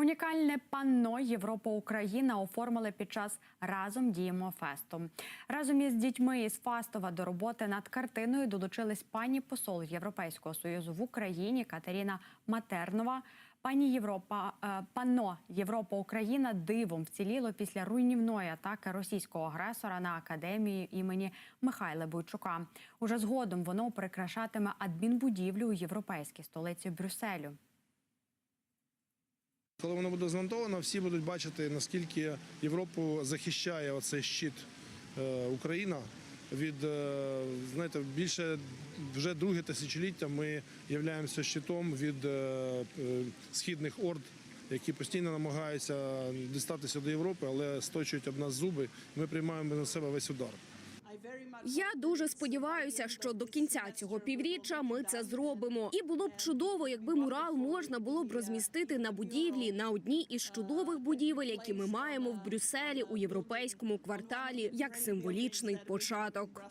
Унікальне панно Європа Україна оформили під час разом діємо фесту. Разом із дітьми із Фастова до роботи над картиною долучились пані посол Європейського союзу в Україні Катерина Матернова. Пані Європа е, панно Європа Україна дивом вціліло після руйнівної атаки російського агресора на академію імені Михайла Бойчука. Уже згодом воно прикрашатиме адмінбудівлю у європейській столиці Брюсселю. Коли воно буде змонтовано, всі будуть бачити, наскільки Європу захищає оцей щит е, Україна. Від е, знаєте, більше вже друге тисячоліття ми являємося щитом від е, східних орд, які постійно намагаються дістатися до Європи, але сточують об нас зуби. Ми приймаємо на себе весь удар. Я дуже сподіваюся, що до кінця цього півріччя ми це зробимо. І було б чудово, якби мурал можна було б розмістити на будівлі на одній із чудових будівель, які ми маємо в Брюсселі у європейському кварталі, як символічний початок.